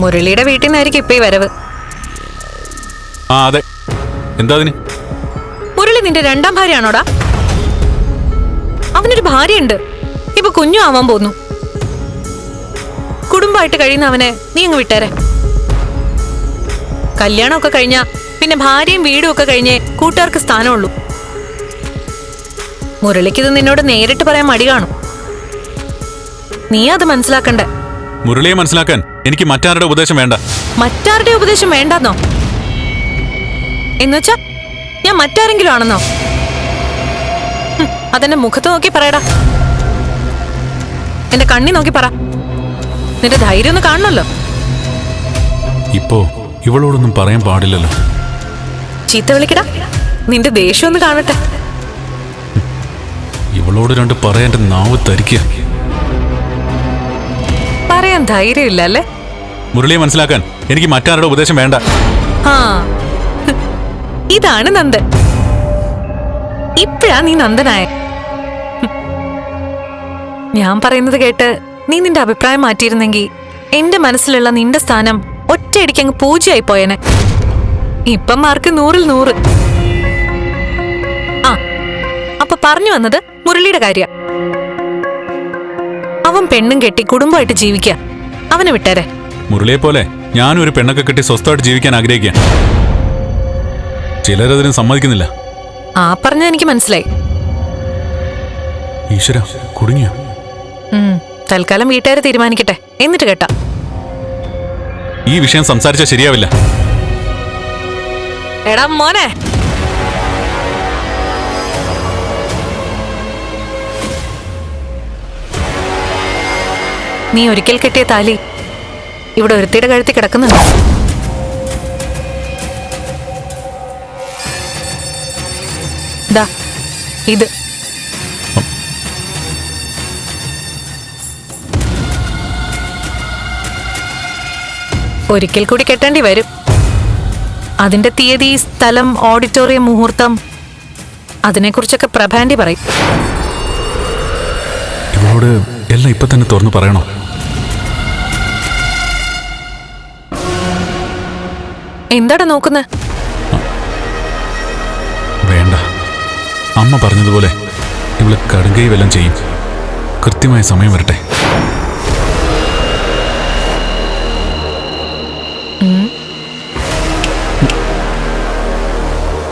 മുരളിയുടെ വീട്ടിൽ നിന്നായിരിക്കും ഇപ്പൊ ഈ വരവ്. ആ അതെ. എന്താ അതിന്? മുരളി നിന്റെ രണ്ടാം ഭാര്യയാണോടാ? അവനൊരു ഭാര്യയുണ്ട്. ഇപ്പൊ കുഞ്ഞു ആവാൻ പോന്നു. കുടുംബമായിട്ട് കഴിയുന്ന അവനെ നീ അങ്ങ് വിട്ടേരെ. കല്യാണമൊക്കെ കഴിഞ്ഞ പിന്നെ ഭാര്യയും വീടും ഒക്കെ കഴിഞ്ഞേ കൂട്ടുകാർക്ക് സ്ഥാനമുള്ളൂ. മുരളിക്കിത് നിന്നോട് നേരിട്ട് പറയാൻ മടി കാണും. നീ അത് മനസ്സിലാക്കണ്ടേ? മുരളിയെ മനസ്സിലാക്കാൻ? എനിക്ക് മറ്റാരുടെ ഉപദേശം വേണ്ട. മറ്റാരുടെ ഉപദേശം വേണ്ടെന്നോ? എന്നുവെച്ചാ ഞാൻ മറ്റാരെങ്കിലും ആണെന്നോ? അതെന്നെ മുഖത്ത് നോക്കി പറയടാ. എന്റെ കണ്ണി നോക്കി പറ. നിന്റെ ധൈര്യം ഒന്ന് കാണണല്ലോ. ഇപ്പോ ഇവളോടൊന്നും പറയാൻ പാടില്ലല്ലോ. ചീത്ത വിളിക്കടാ. നിന്റെ ദേഷ്യം ഒന്ന് കാണട്ടെ. ഇവളോട് രണ്ട് പറയാൻ നാവ് തരിക്കുക പറയാൻ ധൈര്യമില്ല അല്ലേ? മുരളിയെ മനസ്സിലാക്കാൻ എനിക്ക് മറ്റാരുടെ ഉപദേശം വേണ്ട. ഇതാണ് നന്ദൻ. ഇപ്പഴാ നീ നന്ദനായ. ഞാൻ പറയുന്നത് കേട്ട് നീ നിന്റെ അഭിപ്രായം മാറ്റിയിരുന്നെങ്കിൽ എന്റെ മനസ്സിലുള്ള നിന്റെ സ്ഥാനം ഒറ്റയടിക്ക് അങ്ങ് പൂജയായി പോയനെ. ഇപ്പം മാർക്ക് നൂറിൽ നൂറ്. ആ അപ്പൊ പറഞ്ഞു വന്നത് മുരളിയുടെ കാര്യ. അവൻ പെണ്ണും കെട്ടി കുടുംബമായിട്ട് ജീവിക്കുക അവനെ വിട്ടേരെ. മുരളിയെ പോലെ ഞാനും ഒരു പെണ്ണൊക്കെ കെട്ടി സ്വസ്ഥമായിട്ട് ജീവിക്കാൻ ആഗ്രഹിക്കുക ചിലരതിന് സമ്മതിക്കുന്നില്ല. ആ പറഞ്ഞ എനിക്ക് മനസ്സിലായി. ഈശ്വര കുടുങ്ങിയ? തൽക്കാലം വീട്ടുകാർ തീരുമാനിക്കട്ടെ. എന്നിട്ട് കേട്ടാ. ഈ വിഷയം സംസാരിച്ചാൽ ശരിയാവില്ല. എടാ മോനെ. നീ ഒരിക്കൽ കെട്ടിയ താലി ഇവിടെ ഒരുത്തിയുടെ കഴുത്തി കിടക്കുന്നുണ്ട്. ഇത്. ഒരിക്കൽ കൂടി കെട്ടേണ്ടി വരും. അതിന്റെ തീയതി സ്ഥലം ഓഡിറ്റോറിയം മുഹൂർത്തം അതിനെക്കുറിച്ചൊക്കെ പ്രഭാന്റി പറയും. ഇവളോട് എല്ലാം ഇപ്പൊ തന്നെ തുറന്നു പറയണോ? എന്താടാ നോക്കുന്നത് വേണ്ട. അമ്മ പറഞ്ഞതുപോലെ ഇവൾ കടുകൈ വല്ലം ചെയ്യും. കൃത്യമായ സമയം വരട്ടെ.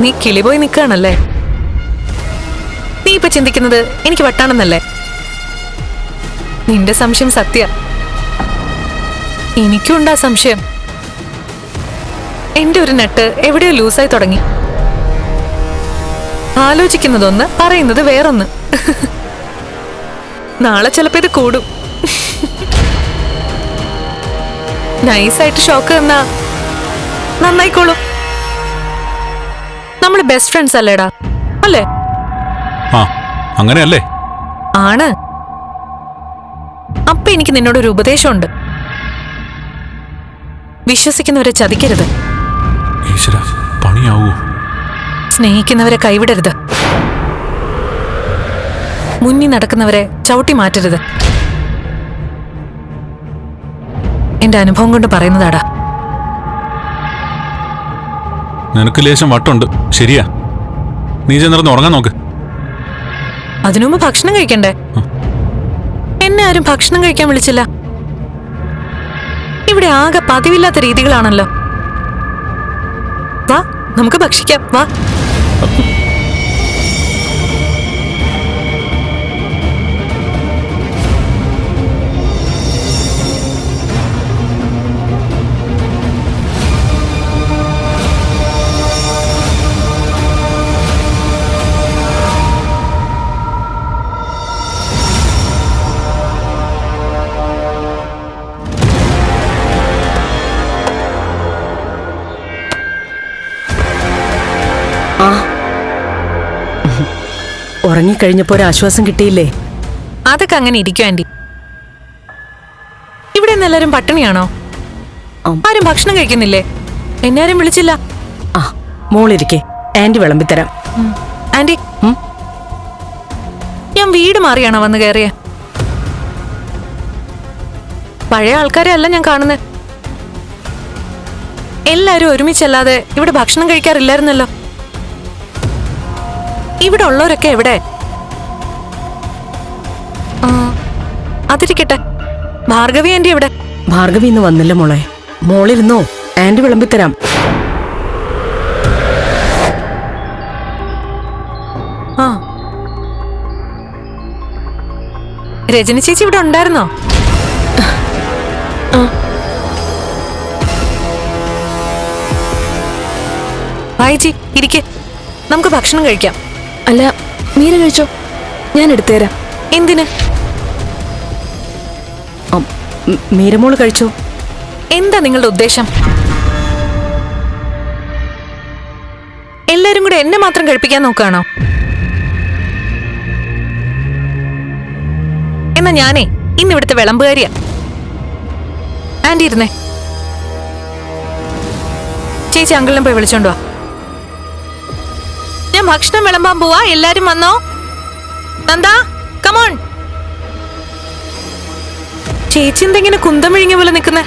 നീ കിളിപോയി നിൽക്കുകയാണല്ലേ നീ ഇപ്പൊ ചിന്തിക്കുന്നത് എനിക്ക് വട്ടാണെന്നല്ലേ? നിന്റെ സംശയം സത്യ. എനിക്കുണ്ടാ സംശയം. എന്റെ ഒരു നെട്ട് എവിടെയോ ലൂസായി തുടങ്ങി. ആലോചിക്കുന്നതൊന്ന് പറയുന്നത് വേറൊന്ന്. നാളെ ചിലപ്പോ ഇത് കൂടും. നൈസായിട്ട് ഷോക്ക് തന്നാ നന്നായിക്കോളൂ. നമ്മൾ ബെസ്റ്റ് ഫ്രണ്ട്സ് അല്ലേടാ അല്ലേ? അങ്ങനെയല്ലേ? ആണ്. അപ്പൊ എനിക്ക് നിന്നോട് ഒരു ഉപദേശമുണ്ട്. വിശ്വസിക്കുന്നവരെ ചതിക്കരുത്. ഈശ്വര പണിയാവൂ? സ്നേഹിക്കുന്നവരെ കൈവിടരുത്. മുന്നി നടക്കുന്നവരെ ചവിട്ടി മാറ്റരുത്. എന്റെ അനുഭവം കൊണ്ട് പറയുന്നതാടാ. നിനക്ക് ലേശം വട്ടുണ്ട്. ശരിയാ. നീ ചെന്നിറന്ന് ഉറങ്ങാൻ നോക്ക്. അതിനു മുമ്പ് ഭക്ഷണം കഴിക്കണ്ടേ? എന്നെ ആരും ഭക്ഷണം കഴിക്കാൻ വിളിച്ചില്ല. ഇവിടെ ആകെ പതിവില്ലാത്ത രീതികളാണല്ലോ. നമുക്ക് ഭക്ഷിക്കാം. വാ. ഉറങ്ങിക്കഴിഞ്ഞപ്പോ ഒരാശ്വാസം കിട്ടിയില്ലേ? അതൊക്കെ അങ്ങനെ ഇരിക്കും ആന്റി. ഇവിടെ എല്ലാരും പട്ടിണിയാണോ? ആരും ഭക്ഷണം കഴിക്കുന്നില്ലേ? എന്നെ ആരും വിളിച്ചില്ല. ആ മോളിരിക്കെ. ആന്റി വിളമ്പിത്തരാം. ആന്റി. ഞാൻ വീട് മാറിയാണോ വന്ന് കയറിയ? പഴയ ആൾക്കാരെ അല്ല ഞാൻ കാണുന്നത് എല്ലാരും ഒരുമിച്ചല്ലാതെ ഇവിടെ ഭക്ഷണം കഴിക്കാറില്ലായിരുന്നല്ലോ. ഇവിടെ ഉള്ളവരൊക്കെ എവിടെ? അതിരിക്കട്ടെ. ഭാർഗവി ആന്റി എവിടെ? ഭാർഗവി ഇന്ന് വന്നില്ല മോളെ. മോളിരുന്നോ? ആന്റി വിളമ്പിത്തരാം. ആ. രജനി ചേച്ചി ഇവിടെ ഉണ്ടായിരുന്നോ? വായിച്ചി ഇരിക്കെ. നമുക്ക് ഭക്ഷണം കഴിക്കാം. അല്ല മീര കഴിച്ചോ? ഞാൻ എടുത്തുതരാം. എന്തിന്? മീരമോൾ കഴിച്ചോ? എന്താ നിങ്ങളുടെ ഉദ്ദേശം? എല്ലാരും കൂടെ എന്നെ മാത്രം കഴിപ്പിക്കാൻ നോക്കുകയാണോ? എന്നാ ഞാനേ ഇന്ന് ഇവിടുത്തെ വിളമ്പുകാരിയാ. ആന്റി ഇരുന്നേ. ചേച്ചി അങ്കിളിനെ പോയി വിളിച്ചോണ്ട് വാ. ഞാൻ ഭക്ഷണം വിളമ്പാൻ പോവാ എല്ലാരും വന്നോ? നന്ദാ കമോൺ ചേച്ചി എന്തെങ്ങനെ കുന്തം വിഴിഞ്ഞ പോലെ നിൽക്കുന്നേ?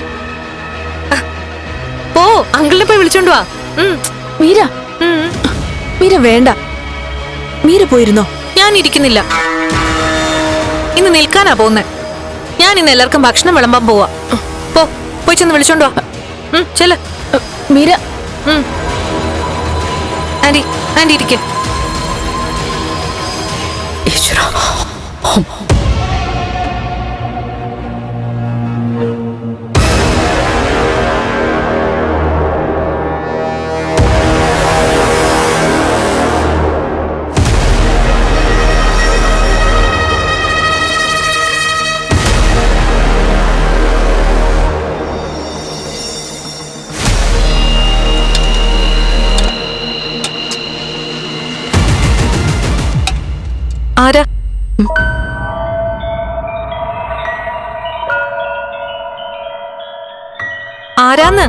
ഓ അങ്കിളിനെ പോയി വിളിച്ചോണ്ട് വാ. മീര. മീര വേണ്ട. മീര പോയിരുന്നോ? ഞാൻ ഇരിക്കുന്നില്ല. ഇന്ന് നിൽക്കാനാ പോകുന്നേ. ഞാൻ ഇന്ന് എല്ലാവർക്കും ഭക്ഷണം വിളമ്പാൻ പോവാ. പോ പോയി ചെന്ന് വിളിച്ചോണ്ട് വാ. ചെല്ല ചെല്ല്. മീര. ആന്റി ആന്റി ഇരിക്കേ. ഈശ്വരാ. ആരാന്ന്?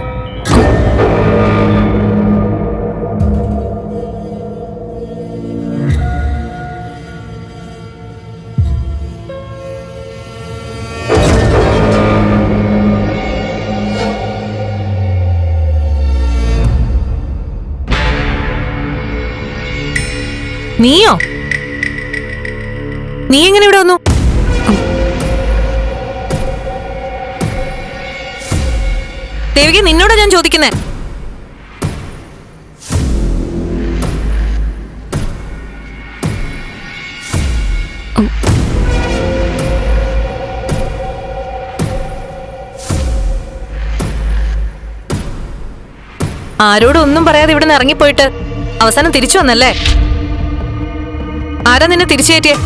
നീ എങ്ങനെ ഇവിടെ വന്നു? ദേവിക നിന്നോട് ഞാൻ ചോദിക്കുന്നേ. ആരോടും ഒന്നും പറയാതെ ഇവിടെ നിന്ന് ഇറങ്ങിപ്പോയിട്ട് അവസാനം തിരിച്ചു വന്നല്ലേ? ആരാ നിന്നെ തിരിച്ചു കയറ്റിയേ?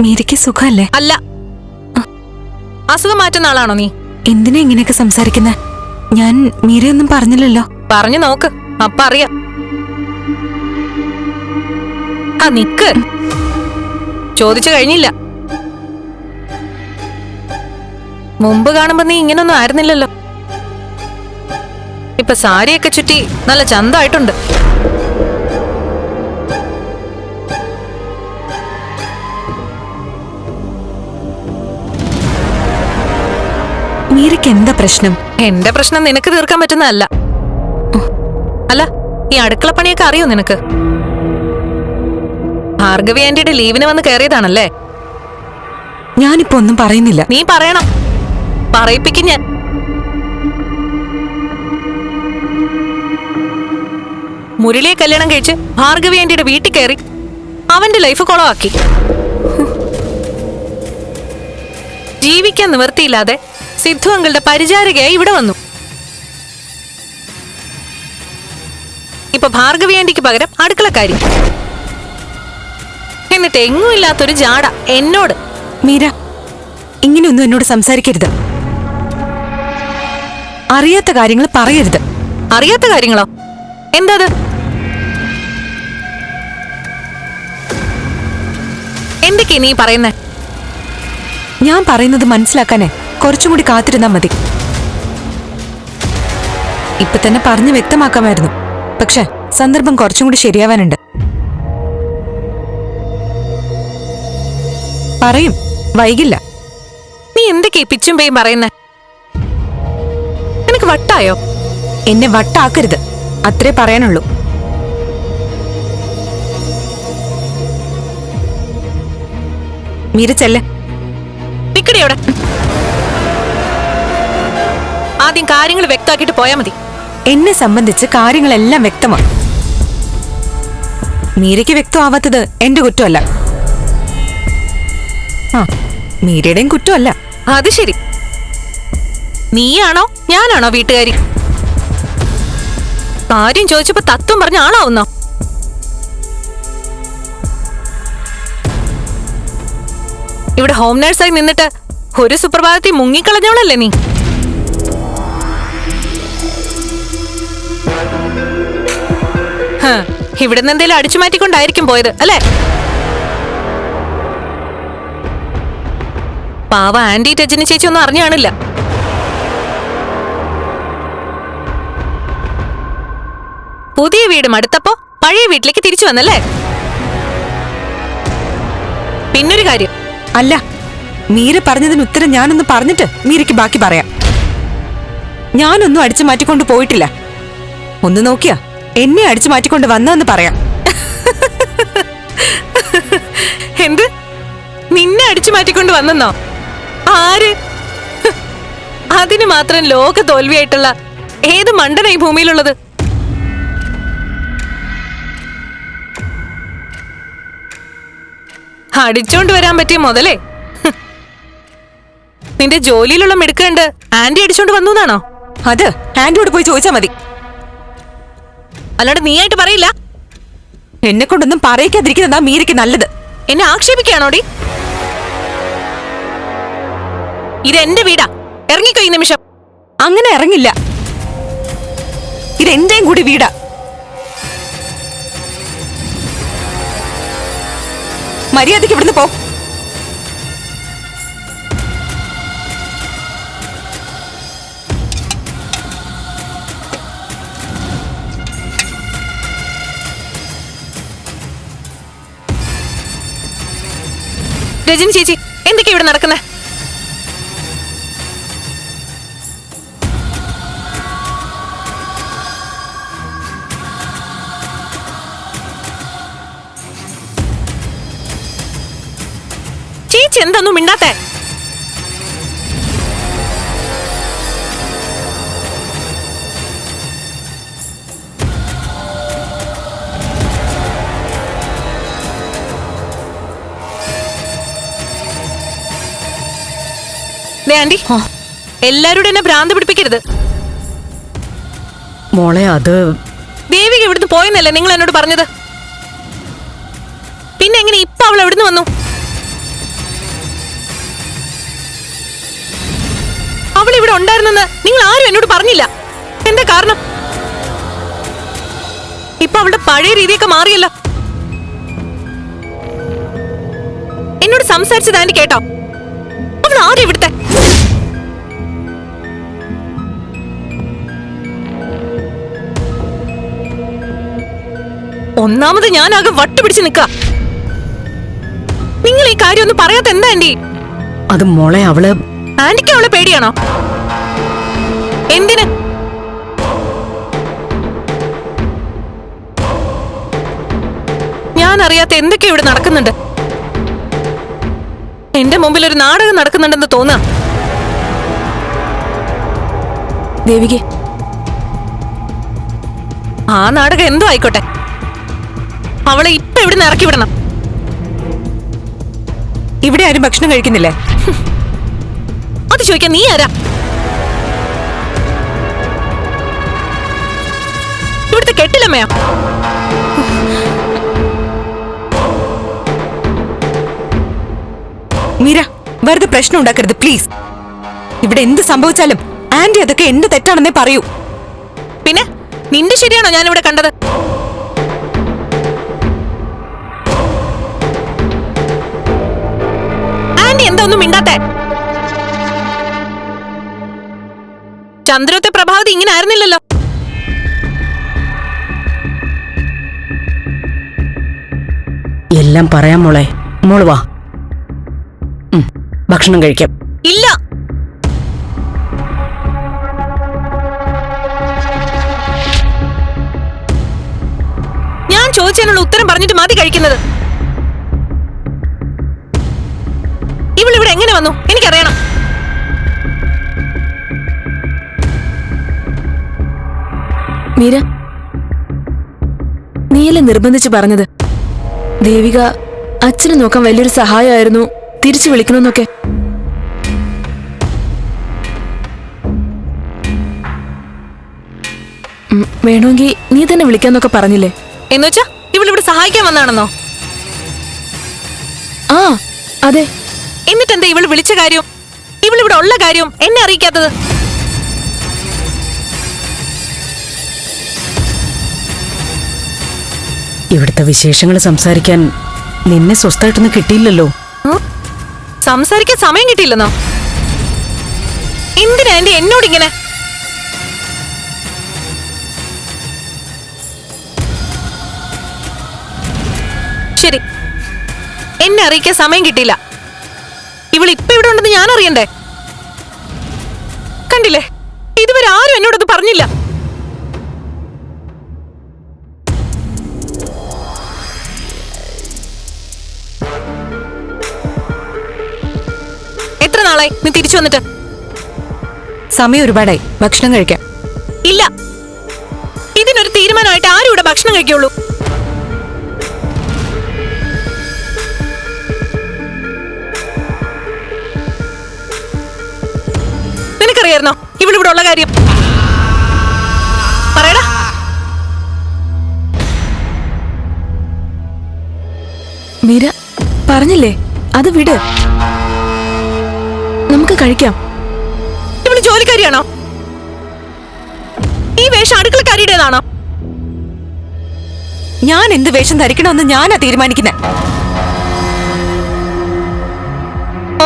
മീരയ്ക്ക് സുഖമല്ലേ അല്ല. അസുഖം മാറ്റുന്ന ആളാണോ നീ? എന്തിനാ ഇങ്ങനെയൊക്കെ സംസാരിക്കുന്നത് ഞാൻ മീരയൊന്നും പറഞ്ഞില്ലല്ലോ. പറഞ്ഞു നോക്ക്. അപ്പ അറിയാം. ആ നിക്ക്. ചോദിച്ചു കഴിഞ്ഞില്ല. മുമ്പ് കാണുമ്പോ നീ ഇങ്ങനൊന്നും ആയിരുന്നില്ലല്ലോ. ഇപ്പൊ സാരിയൊക്കെ ചുറ്റി നല്ല ചന്തമായിട്ടുണ്ട് മീരയ്ക്ക് എന്താ പ്രശ്നം? എന്റെ പ്രശ്നം നിനക്ക് തീർക്കാൻ പറ്റുന്നതല്ല. അല്ല ഈ അടുക്കള പണിയൊക്കെ അറിയോ നിനക്ക്? ഭാർഗവി ആന്റിയുടെ ലീവിന് വന്ന് കയറിയതാണല്ലേ? ഞാനിപ്പോ ഒന്നും പറയുന്നില്ല. നീ പറയണം. പറയിപ്പിക്കും ഞാൻ. മുരളിയെ കല്യാണം കഴിച്ച് ഭാർഗവി ആന്റിയുടെ വീട്ടിൽ കയറി അവന്റെ ലൈഫ് കുളമാക്കി. ജീവിക്കാൻ നിവർത്തിയില്ലാതെ സിദ്ധു അങ്കിളുടെ പരിചാരികയായി ഇവിടെ വന്നു. ഇപ്പൊ ഭാർഗവിയാണ്ടിക്ക് പകരം അടുക്കളക്കാരി. എന്നിട്ട് എങ്ങും ഇല്ലാത്തൊരു ജാട എന്നോട് മീര ഇങ്ങനെയൊന്നും എന്നോട് സംസാരിക്കരുത്. അറിയാത്ത കാര്യങ്ങൾ പറയരുത്. അറിയാത്ത കാര്യങ്ങളോ? എന്താ എന്തൊക്കെയാ നീ പറയുന്നേ? ഞാൻ പറയുന്നത് മനസ്സിലാക്കാനേ. കുറച്ചും കൂടി കാത്തിരുന്നാ മതി. ഇപ്പൊ തന്നെ പറഞ്ഞു വ്യക്തമാക്കാമായിരുന്നു. പക്ഷെ സന്ദർഭം കുറച്ചും കൂടി ശരിയാവാനുണ്ട്. പറയും വൈകില്ല. നീ എന്തൊക്കെ പിച്ചും പേയും പറയുന്നേ? എനിക്ക് വട്ടായോ? എന്നെ വട്ടാക്കരുത്. അത്രേ പറയാനുള്ളൂ. മീരച്ചല്ലേ ചെല്ലെ. നിക്കടി അവിടെ. ആദ്യം കാര്യങ്ങൾ വ്യക്തമാക്കിയിട്ട് പോയാ മതി. എന്നെ സംബന്ധിച്ച് കാര്യങ്ങളെല്ലാം വ്യക്തമാണ് മീരയ്ക്ക് വ്യക്തമാവാത്തത് എന്റെ കുറ്റമല്ല. ആ മീരയുടെയും കുറ്റമല്ല. അത് ശരി. നീയാണോ ഞാനാണോ വീട്ടുകാരി? കാര്യം ചോദിച്ചപ്പോ തത്വം പറഞ്ഞ ആളാവുന്നോ? ഇവിടെ ഹോം നേഴ്സായി നിന്നിട്ട് ഒരു സുപ്രഭാതത്തിൽ മുങ്ങിക്കളഞ്ഞവളല്ലേ നീ? ഹ, നിന്ന് എന്തെങ്കിലും അടിച്ചു മാറ്റിക്കൊണ്ടായിരിക്കും പോയത് അല്ലേ? പാവ ആന്റി രജനി ചേച്ചി ഒന്നും അറിഞ്ഞു കാണില്ല. പുതിയ വീട് മടുത്തപ്പോ പഴയ വീട്ടിലേക്ക് തിരിച്ചു വന്നല്ലേ? പിന്നൊരു കാര്യം. അല്ല മീര പറഞ്ഞതിന് ഉത്തരം ഞാനൊന്ന് പറഞ്ഞിട്ട് മീരയ്ക്ക് ബാക്കി പറയാം. ഞാനൊന്നും അടിച്ചു മാറ്റിക്കൊണ്ട് പോയിട്ടില്ല. ഒന്ന് നോക്കിയാ? എന്നെ അടിച്ചു മാറ്റിക്കൊണ്ട് വന്നതെന്ന് പറയാം. എന്ത്? നിന്നെ അടിച്ചു മാറ്റിക്കൊണ്ട് വന്നെന്നോ? ആര്? അതിന് മാത്രം ലോക തോൽവിയായിട്ടുള്ള ഏത് മണ്ടന ഈ ഭൂമിയിലുള്ളത്? അടിച്ചോണ്ട് വരാൻ പറ്റിയ മുതലേ. നിന്റെ ജോലിയിലുള്ള മിടുക്കണ്ട് ആന്റി അടിച്ചോണ്ട് വന്നു എന്നാണോ? അത് ആന്റിയോട് പോയി ചോദിച്ചാ മതി. അല്ലാണ്ട് നീയായിട്ട് പറയില്ല. എന്നെ കൊണ്ടൊന്നും പറയിക്കാതിരിക്കുന്നതാ മീരയ്ക്ക് നല്ലത്. എന്നെ ആക്ഷേപിക്കുകയാണോടി ഇത് എന്റെ വീടാ. ഇറങ്ങിക്കോ ഈ നിമിഷം. അങ്ങനെ ഇറങ്ങില്ല. ഇത് എന്റെയും കൂടി വീടാ. മര്യാദയ്ക്ക് ഇവിടുന്ന് പോ. രജനി ചേച്ചി എന്തൊക്കെയാ ഇവിടെ നടക്കുന്നത് ചേച്ചി എന്തൊന്നും മിണ്ടാത്തേ? ആന്റി എല്ലാരോടും എന്നെ ഭ്രാന്ത് പിടിപ്പിക്കരുത്. മോളെ അത് ദേവിക ഇവിടുന്ന് പോയെന്നല്ലേ നിങ്ങൾ എന്നോട് പറഞ്ഞത്? പിന്നെ എങ്ങനെ ഇപ്പൊ അവൾ എവിടുന്ന് വന്നു? അവൾ ഇവിടെ ഉണ്ടായിരുന്നെന്ന് നിങ്ങൾ ആരും എന്നോട് പറഞ്ഞില്ല. എന്താ കാരണം? ഇപ്പൊ അവളുടെ പഴയ രീതിയൊക്കെ മാറിയല്ലോ. എന്നോട് സംസാരിച്ചതാണ് ആന്റി കേട്ടോ. അവൾ ആരും ഇവിടുത്തെ ഒന്നാമത് ഞാനാകെ വട്ടുപിടിച്ച് നിക്ക. നിങ്ങൾ ഈ കാര്യം ഒന്നും പറയാത്ത എന്താ ആന്റി? അത് മോളെ അവൾ ആന്റിക്ക് അവളെ പേടിയാണോ? എന്തിന്? ഞാൻ അറിയാത്ത എന്തൊക്കെ ഇവിടെ നടക്കുന്നുണ്ട്. എന്റെ മുമ്പിൽ ഒരു നാടകം നടക്കുന്നുണ്ടെന്ന് തോന്നുക ദേവികെ ആ നാടകം എന്തോ ആയിക്കോട്ടെ. അവളെ ഇപ്പൊ ഇവിടുന്ന് ഇറക്കി വിടണം? ഇവിടെ ആരും ഭക്ഷണം കഴിക്കുന്നില്ലേ? അത് ചോദിക്കാൻ നീ ആരാ? ഇവിടുത്തെ കെട്ടില്ലമ്മയാ മീര വെറുതെ പ്രശ്നം ഉണ്ടാക്കരുത് പ്ലീസ് ഇവിടെ എന്ത് സംഭവിച്ചാലും ആന്റി അതൊക്കെ എന്റെ തെറ്റാണെന്നേ പറയൂ. പിന്നെ നിന്റെ ശരിയാണോ ഞാനിവിടെ കണ്ടത്? ഒന്നും മിണ്ടാത്തെ. ചന്ദ്രത്തെ പ്രഭാവതി ഇങ്ങനെ ആയിരുന്നില്ലല്ലോ. എല്ലാം പറയാം മോളെ. മോൾ വാ. ഭക്ഷണം കഴിക്കാം. ഇല്ല. ഞാൻ ചോദിച്ചതിനുള്ള ഉത്തരം പറഞ്ഞിട്ട് മതി കഴിക്കുന്നത്. ഇവളിവിടെ എങ്ങനെ വന്നു? എനിക്കറിയണം. മീര നീയല്ലേ നിർബന്ധിച്ച് പറഞ്ഞത്? ദേവിക അച്ഛനെ നോക്കാൻ വലിയൊരു സഹായമായിരുന്നു. തിരിച്ചു വിളിക്കണമെന്നൊക്കെ. വേണമെങ്കിൽ നീ തന്നെ വിളിക്കാന്നൊക്കെ പറഞ്ഞില്ലേ? എന്നുവെച്ചാ ഇവളിവിടെ സഹായിക്കാൻ വന്നാണെന്നോ ആ അതെ. എന്നിട്ടെന്താ ഇവൾ വിളിച്ച കാര്യം? ഇവളിവിടെ ഉള്ള കാര്യം എന്നെ അറിയിക്കാത്തത്? ഇവിടുത്തെ വിശേഷങ്ങൾ സംസാരിക്കാൻ നിന്നെ സ്വസ്ഥമായിട്ടൊന്നും കിട്ടിയില്ലല്ലോ? സംസാരിക്കാൻ സമയം കിട്ടിയില്ലെന്നോ? എന്തിനാ എന്റെ എന്നോടിങ്ങനെ? ശരി. എന്നെ അറിയിക്കാൻ സമയം കിട്ടിയില്ല. ഇവൾ ഇപ്പൊ ഇവിടെ ഉണ്ടെന്ന് ഞാൻ അറിയണ്ടേ? കണ്ടില്ലേ? ഇതുവരെ ആരും എന്നോടത് പറഞ്ഞില്ല. എത്ര നാളായി നീ തിരിച്ചു വന്നിട്ട്? സമയം ഒരുപാടായി. ഭക്ഷണം കഴിക്കാം. ഇല്ല. ഇതിനൊരു തീരുമാനമായിട്ട് ആരും ഇവിടെ ഭക്ഷണം കഴിക്കുള്ളൂ നിനക്കറിയായിരുന്നോ ഇവളിവിടെ ഉള്ള കാര്യം. പറയടാ. മീര പറഞ്ഞില്ലേ? അത് വിട്. നമുക്ക് കഴിക്കാം. ഇവൾ ജോലിക്കാരിയാണോ? ഈ വേഷം അടുക്കളക്കാരിയുടേതാണോ? ഞാൻ എന്ത് വേഷം ധരിക്കണമെന്ന് ഞാനാ തീരുമാനിക്കുന്നത്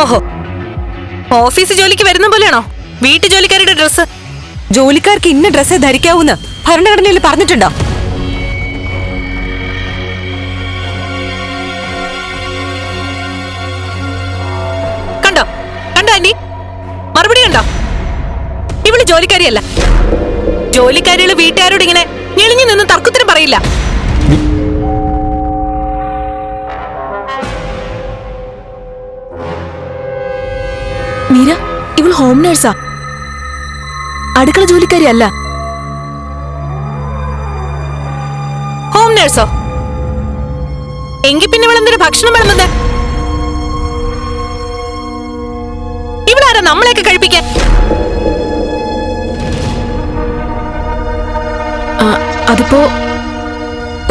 ഓഹോ. ഓഫീസ് ജോലിക്ക് വരുന്ന പോലെയാണോ? വീട്ടു ജോലിക്കാരുടെ ഡ്രസ് ജോലിക്കാർക്ക് ഇന്ന ഡ്രസ്സേ ധരിക്കാവൂന്ന് ഭരണഘടനയിൽ പറഞ്ഞിട്ടുണ്ടോ? കണ്ടോ? കണ്ടോ ആന്റി മറുപടി കണ്ടോ? ഇവൾ ജോലിക്കാരിയല്ല. ജോലിക്കാരികൾ വീട്ടുകാരോട് ഇങ്ങനെ ഞെളിഞ്ഞു നിന്ന് തർക്കത്തിന് പറയില്ല. മീര ഇവൾ ഹോം നേഴ്സാ അടുക്കള ജോലിക്കാരി അല്ല ഹോം നേഴ്സോ എങ്കി പിന്നെ ഇവളെന്തൊരു ഭക്ഷണം വിളമ്പുന്നത് ഇവളാരാ നമ്മളെയൊക്കെ കഴിപ്പിക്കാൻ? അതിപ്പോ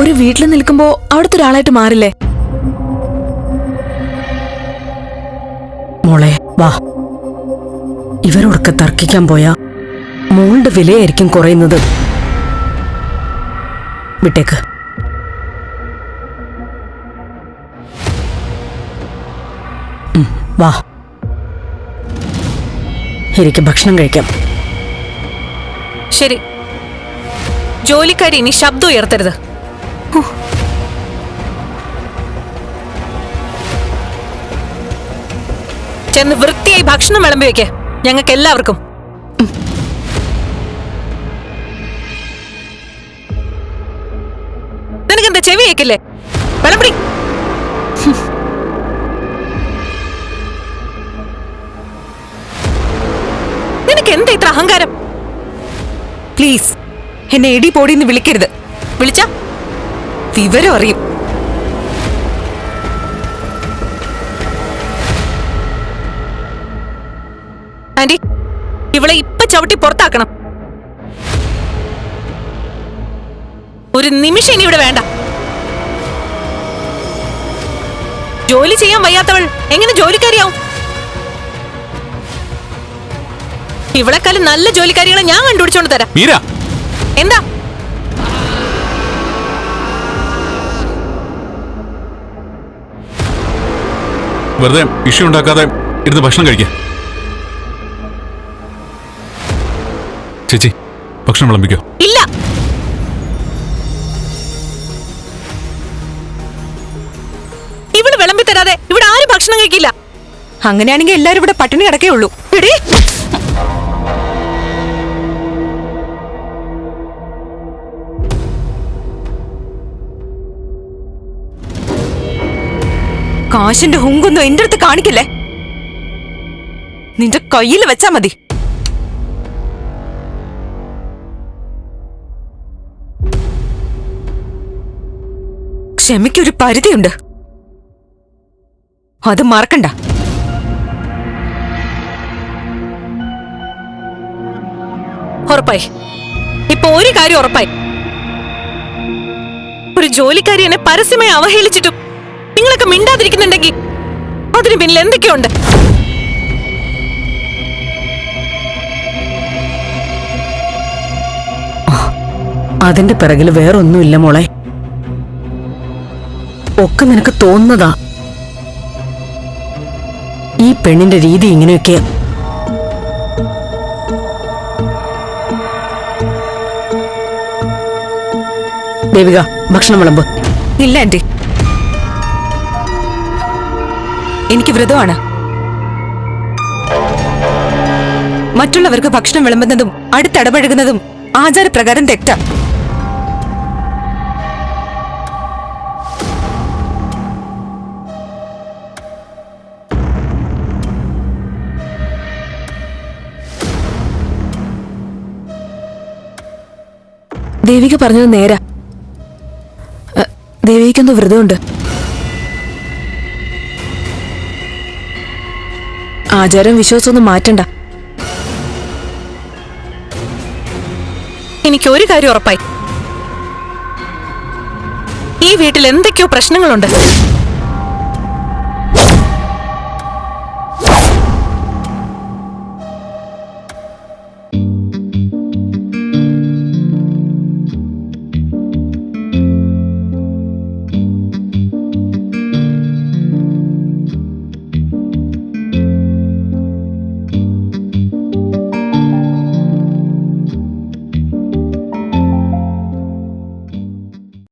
ഒരു വീട്ടിൽ നിൽക്കുമ്പോ അവിടുത്തെ ഒരാളായിട്ട് മാറില്ലേ? മോളെ വാ. ഇവരോടൊക്കെ തർക്കിക്കാൻ പോയാ മോളുടെ വിലയായിരിക്കും കുറയുന്നത്. വിട്ടേക്ക്. വാ. എനിക്ക് ഭക്ഷണം കഴിക്കാം. ശരി. ജോലിക്കാരി ഇനി ശബ്ദം ഉയർത്തരുത്. ചെന്ന് വൃത്തിയായി ഭക്ഷണം വിളമ്പി വെക്കേ. ഞങ്ങൾക്ക് എല്ലാവർക്കും ചെവി കേക്കില്ലേ വിളമ്പടി നിനക്ക് എന്താ ഇത്ര അഹങ്കാരം? പ്ലീസ് എന്നെ എടി പോടിന്ന് വിളിക്കരുത്. വിളിച്ച? വിവരം അറിയും. ആന്റി ഇവളെ ഇപ്പൊ ചവിട്ടി പുറത്താക്കണം. ഒരു നിമിഷം ഇനി ഇവിടെ വേണ്ട. ജോലി ചെയ്യാൻ വയ്യാത്തവൾ എങ്ങനെ ജോലിക്കാരിയാവും? ഇവളെക്കാളും നല്ല ജോലിക്കാരികളെ ഞാൻ കണ്ടുപിടിച്ചോണ്ട് തരാം. മീര. എന്താ? വെറുതെ ഇഷ്യൂ ഉണ്ടാക്കാതെ ഇരുന്ന് ഭക്ഷണം കഴിക്കാം. ചേച്ചി ഭക്ഷണം വിളമ്പിക്കോ. ഇല്ല. കഴിക്കില്ല അങ്ങനെയാണെങ്കിൽ എല്ലാരും ഇവിടെ പട്ടിണി കിടക്കേ ഉള്ളൂ. എടി. കാശിന്റെ ഹുങ്കൊന്നും എന്റെ അടുത്ത് കാണിക്കില്ലേ? നിന്റെ കയ്യിൽ വെച്ചാ മതി. ക്ഷമയ്ക്കൊരു പരിധിയുണ്ട്. അത് മറക്കണ്ട. ഉറപ്പായി. ഇപ്പൊ ഒരു കാര്യം ഉറപ്പായി. ഒരു ജോലിക്കാരി എന്നെ പരസ്യമായി അവഹേളിച്ചിട്ടും നിങ്ങളൊക്കെ മിണ്ടാതിരിക്കുന്നുണ്ടെങ്കിൽ അതിന് പിന്നിൽ എന്തൊക്കെയുണ്ട്? അതിന്റെ പിറകിൽ വേറൊന്നുമില്ല മോളെ. ഒക്കെ നിനക്ക് തോന്നുന്നതാ. ഈ പെണ്ണിന്റെ രീതി ഇങ്ങനെയൊക്കെയാ ദേവിക ഭക്ഷണം വിളമ്പ്. ഇല്ല ആന്റി എനിക്ക് വ്രതമാണ്. മറ്റുള്ളവർക്ക് ഭക്ഷണം വിളമ്പുന്നതും അടുത്തിടപഴകുന്നതും ആചാരപ്രകാരം തെറ്റാ. ദേവിക പറഞ്ഞത് നേരാ. ദേവികയ്ക്കെന്തോ വ്രതമുണ്ട്. ആചാരം വിശ്വാസമൊന്നും മാറ്റണ്ട. എനിക്ക് ഒരു കാര്യം ഉറപ്പായി. ഈ വീട്ടിൽ എന്തൊക്കെയോ പ്രശ്നങ്ങളുണ്ട്.